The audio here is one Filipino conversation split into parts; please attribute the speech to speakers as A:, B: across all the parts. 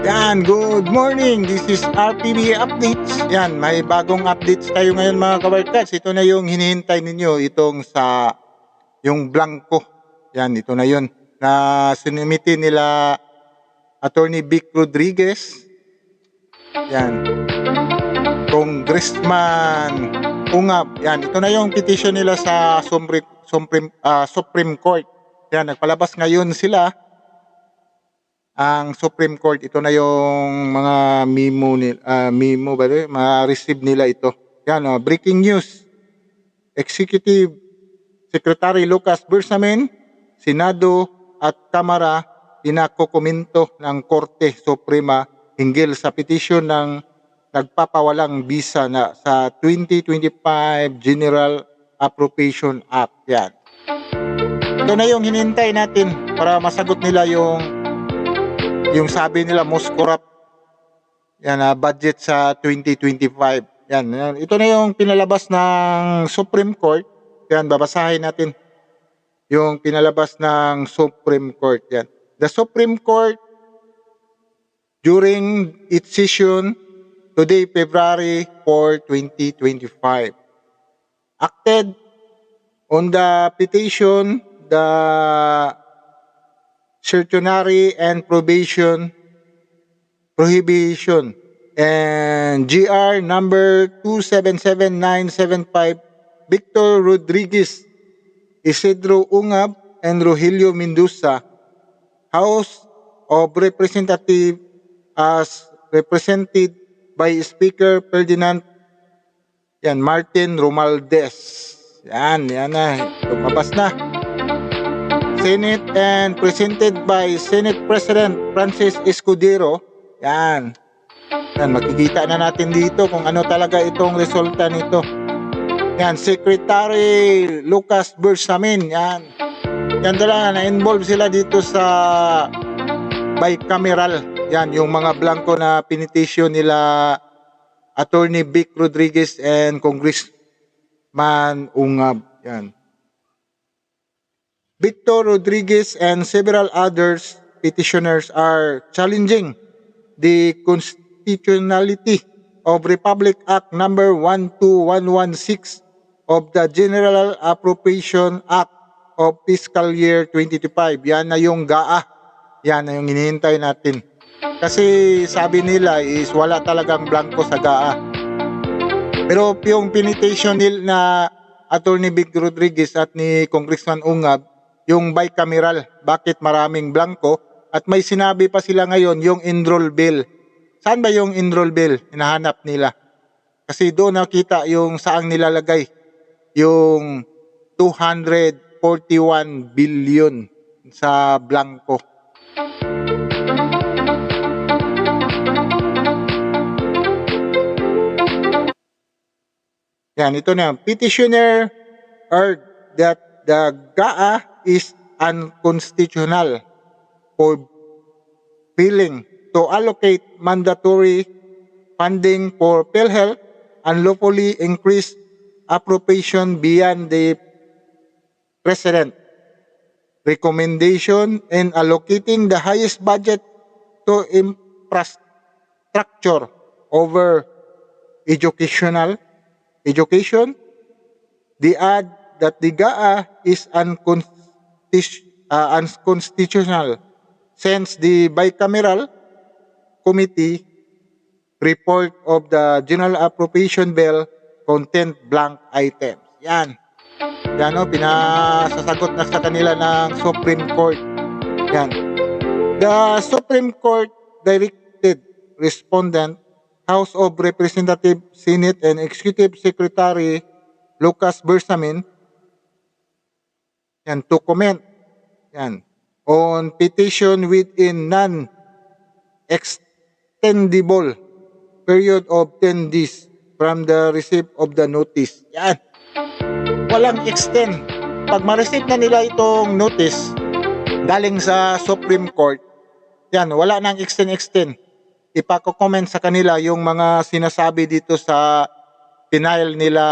A: Yan, good morning. This is RPB Updates. Yan, may bagong updates tayo ngayon mga kabarkas. Ito na yung hinihintay ninyo, itong sa yung blanco. Yan, ito na yun. Na sinimiti nila Attorney Vic Rodriguez. Yan. Congressman Ungab. Yan, ito na yung petition nila sa Supreme, Supreme, ah, Supreme Court. Yan, nagpalabas ngayon sila ang Supreme Court. Ito na yung mga memo, ni, ah, memo ba rin? Ma-receive nila ito. Yan, oh, breaking news. Executive Secretary Lucas Bersamin, Senado at Kamara pinakokomento ng Korte Suprema hinggil sa petisyon ng nagpapawalang visa na sa 2025 General Appropriation Act. Yan. Ito na yung hinintay natin para masagot nila yung yung sabi nila most corrupt yan na budget sa 2025. Yan, yan. Ito na yung pinalabas ng Supreme Court. Yan, babasahin natin. Yung pinalabas ng Supreme Court. Yan. The Supreme Court during its session today, February 4, 2025, acted on the petition, the certiorari and probation prohibition and GR number 277975 Victor Rodriguez Isidro Ungab and Rogelio Mendoza House of Representative as represented by Speaker Ferdinand yan, Martin Romualdez. Yan, yan na. Lumabas na. Senate and presented by Senate President Francis Escudero. Yan. Yan, makikita na natin dito kung ano talaga itong resulta nito. Yan, Secretary Lucas Bersamin. Yan. Yan talaga, na-involve sila dito sa bicameral. Yan, yung mga blanco na pinitisyon nila Attorney Vic Rodriguez and Congressman Ungab. Yan. Victor Rodriguez and several others petitioners are challenging the constitutionality of Republic Act number 12116 of the General Appropriation Act of Fiscal Year 2025. Yan na yung GAA. Yan na yung hinihintay natin. Kasi sabi nila is wala talagang blanco sa GAA. Pero yung pinitation na Attorney Big Rodriguez at ni Congressman Ungab, yung bicameral, bakit maraming blanco? At may sinabi pa sila ngayon, yung enroll bill. Saan ba yung enroll bill? Hinahanap nila. Kasi doon nakita yung saang nilalagay yung 241 billion sa blanco. Yan, ito na. Petitioner urged that the GAA is unconstitutional for failing to allocate mandatory funding for PhilHealth and lawfully increase appropriation beyond the President recommendation in allocating the highest budget to infrastructure over educational education. They that the GAA is uh, unconstitutional since the bicameral committee report of the General Appropriation Bill content blank items. Yan. Yan o, pinasasagot na sa kanila ng Supreme Court. Yan. The Supreme Court directed respondent House of Representative, Senate, and Executive Secretary Lucas Bersamin yan, to comment yan, on petition within non-extendable period of 10 days from the receipt of the notice. Yan. Walang extend. Pag ma-receive na nila itong notice galing sa Supreme Court, yan, wala nang extend-extend ipako-comment sa kanila yung mga sinasabi dito sa denial nila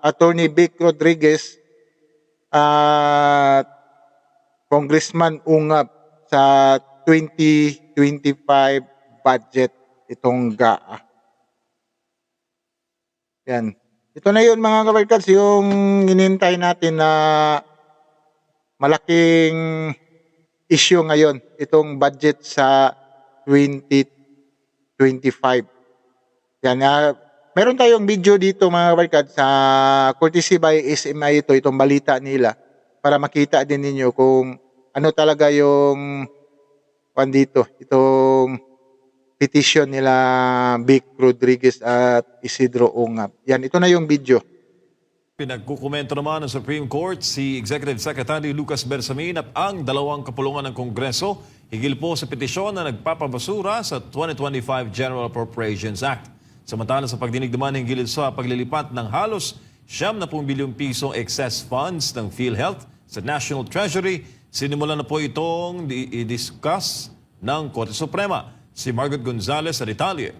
A: Attorney Vic Rodriguez at Congressman Ungab sa 2025 2025 budget itong GAA. Yan. Ito na yun mga kabarkads, yung inintay natin na malaking issue ngayon, itong budget sa 2025. Yan, ah, meron tayong video dito mga kabarkads sa courtesy by SMI ito, itong balita nila para makita din ninyo kung ano talaga yung pan dito, itong petition nila Vic Rodriguez at Isidro Ungab. Yan, ito na yung video.
B: Pinagkukomento naman ng Supreme Court si Executive Secretary Lucas Bersamin at ang dalawang kapulungan ng Kongreso higil po sa petisyon na nagpapabasura sa 2025 General Appropriations Act. Samantala sa pagdinig naman hinggil sa paglilipat ng halos siyam na bilyong pisong excess funds ng PhilHealth sa National Treasury, sinimulan na po itong di- i-discuss ng Korte Suprema. Si Margaret Gonzalez sa detalye.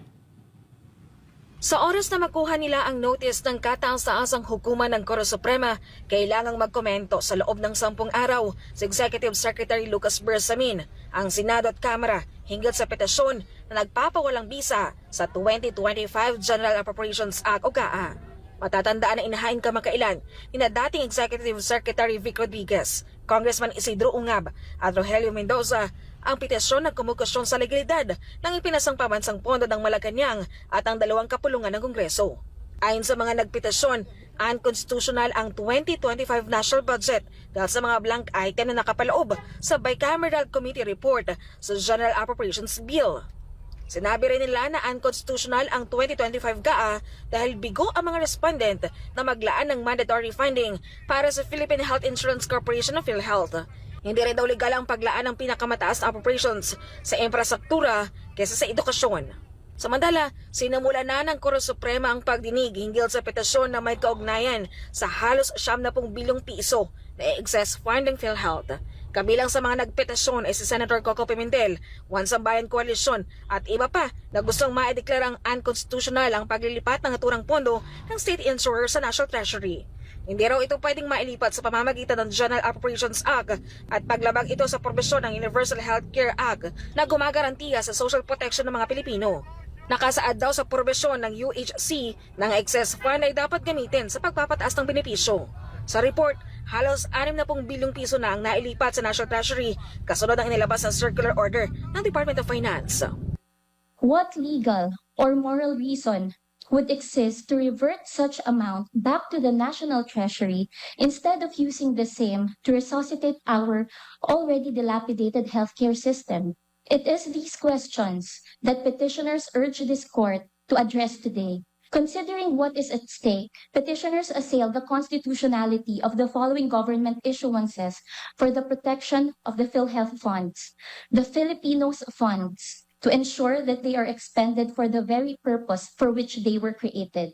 C: Sa oras na makuha nila ang notice ng kataas-taasang hukuman ng Koro Suprema, kailangang magkomento sa loob ng sampung araw si Executive Secretary Lucas Bersamin, ang Senado at Kamara hinggil sa petisyon na nagpapawalang bisa sa 2025 General Appropriations Act o GAA. Matatandaan na inahain kamakailan ni na dating Executive Secretary Vic Rodriguez, Congressman Isidro Ungab at Rogelio Mendoza ang petisyon ng kumukusyon sa legalidad ng ipinasang pamansang pondo ng Malacanang at ang dalawang kapulungan ng Kongreso. Ayon sa mga nagpetisyon, unconstitutional ang 2025 national budget dahil sa mga blank item na nakapaloob sa Bicameral Committee Report sa General Appropriations Bill. Sinabi rin nila na unconstitutional ang 2025 GAA dahil bigo ang mga respondent na maglaan ng mandatory funding para sa Philippine Health Insurance Corporation of PhilHealth. Hindi rin daw legal ang paglaan ng pinakamataas na appropriations sa infrastruktura kaysa sa edukasyon. Samantala, sinamula na ng Koro Suprema ang pagdinig hinggil sa petisyon na may kaugnayan sa halos 70 bilyong piso na excess funding PhilHealth. Kabilang sa mga nagpetisyon ay si Senator Coco Pimentel, One Sambayan Coalition at iba pa na gustong maideklarang unconstitutional ang paglilipat ng naturang pondo ng state insurer sa National Treasury. Hindi raw ito pwedeng mailipat sa pamamagitan ng General Appropriations Act at paglabag ito sa probisyon ng Universal Healthcare Act na gumagarantiya sa social protection ng mga Pilipino. Nakasaad daw sa probisyon ng UHC ng excess fund ay dapat gamitin sa pagpapataas ng benepisyo. Sa report, halos 60 bilyong piso na ang nailipat sa National Treasury kasunod ng inilabas na circular order ng Department of Finance.
D: What legal or moral reason would exist to revert such amount back to the national treasury instead of using the same to resuscitate our already dilapidated healthcare system? It is these questions that petitioners urge this court to address today. Considering what is at stake, petitioners assail the constitutionality of the following government issuances for the protection of the PhilHealth funds, the Filipinos funds, to ensure that they are expended for the very purpose for which they were created.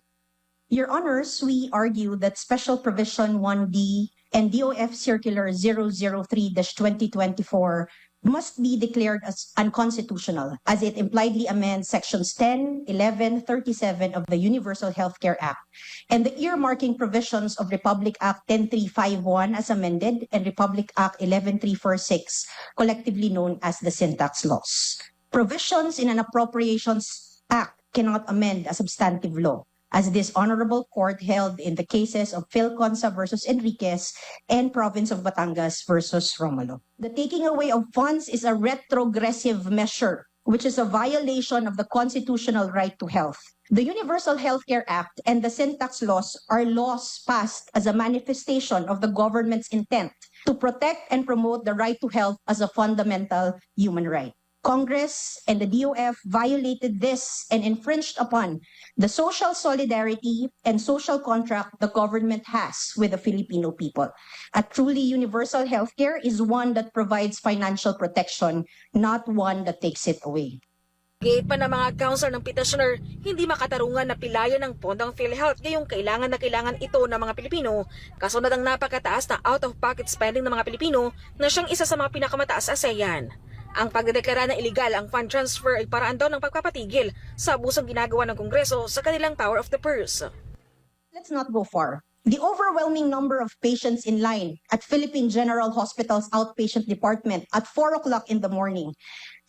E: Your Honors, we argue that Special Provision 1D and DOF Circular 003-2024 must be declared as unconstitutional as it impliedly amends Sections 10, 11, 37 of the Universal Healthcare Act and the earmarking provisions of Republic Act 10351 as amended and Republic Act 11346, collectively known as the Syntax Laws. Provisions in an Appropriations Act cannot amend a substantive law, as this honorable court held in the cases of Philconsa versus Enriquez and Province of Batangas versus Romulo. The taking away of funds is a retrogressive measure, which is a violation of the constitutional right to health. The Universal Healthcare Act and the syntax laws are laws passed as a manifestation of the government's intent to protect and promote the right to health as a fundamental human right. Congress and the DOF violated this and infringed upon the social solidarity and social contract the government has with the Filipino people. A truly universal healthcare is one that provides financial protection, not one that takes it away.
C: Gate pa ng mga council ng petitioner, hindi makatarungan na pilayan ng pondong PhilHealth ngayong kailangan na kailangan ito ng mga Pilipino kasunod ang napakataas na out-of-pocket spending ng mga Pilipino na siyang isa sa mga pinakamataas sa ASEAN. Ang pagdedeklara na iligal ang fund transfer ay paraan daw ng pagpapatigil sa abusong ginagawa ng Kongreso sa kanilang power of the purse.
E: Let's not go far. The overwhelming number of patients in line at Philippine General Hospital's outpatient department at 4 o'clock in the morning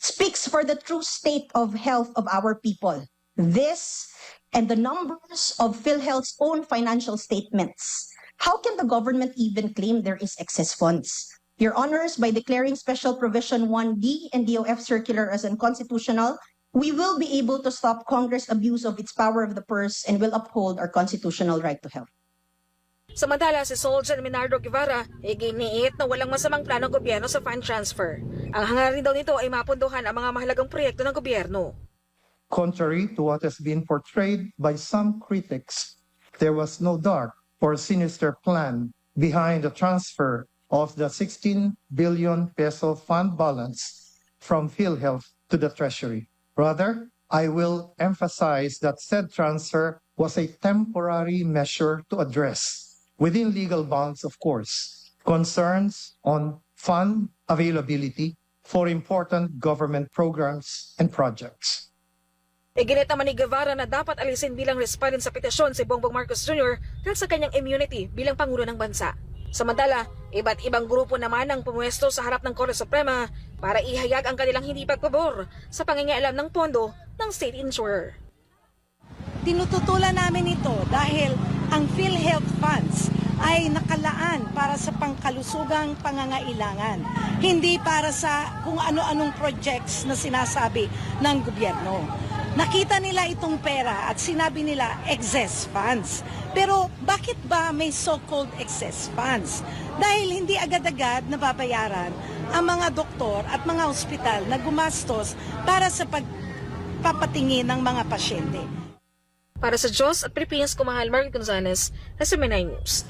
E: speaks for the true state of health of our people. This and the numbers of PhilHealth's own financial statements. How can the government even claim there is excess funds? Your honors, by declaring special provision 1D and DOF circular as unconstitutional, we will be able to stop Congress abuse of its power of the purse and will uphold our constitutional right to health.
C: Samantala, si Soljan Minardo Guevara ay giniit na walang masamang plano ng gobyerno sa fund transfer. Ang hangarin daw nito ay mapunduhan ang mga mahalagang proyekto ng gobyerno.
F: Contrary to what has been portrayed by some critics, there was no dark or sinister plan behind the transfer of the 16 billion peso fund balance from PhilHealth to the Treasury. Rather, I will emphasize that said transfer was a temporary measure to address, within legal bounds, of course, concerns on fund availability for important government programs and projects.
C: Iginit naman ni Guevara na dapat alisin bilang respondent sa petisyon si Bongbong Marcos Jr. dahil sa kanyang immunity bilang Pangulo ng Bansa. Samantala, iba't ibang grupo naman ang pumuesto sa harap ng Korte Suprema para ihayag ang kanilang hindi pagpabor sa pangingialam ng pondo ng state insurer.
G: Tinututulan namin ito dahil ang PhilHealth funds ay nakalaan para sa pangkalusugang pangangailangan, hindi para sa kung ano-anong projects na sinasabi ng gobyerno. Nakita nila itong pera at sinabi nila excess funds. Pero bakit ba may so-called excess funds? Dahil hindi agad-agad nababayaran ang mga doktor at mga ospital na gumastos para sa pagpapatingin ng mga pasyente.
C: Para sa Diyos at Pilipinas, kumahal Mark Gonzalez, sa News.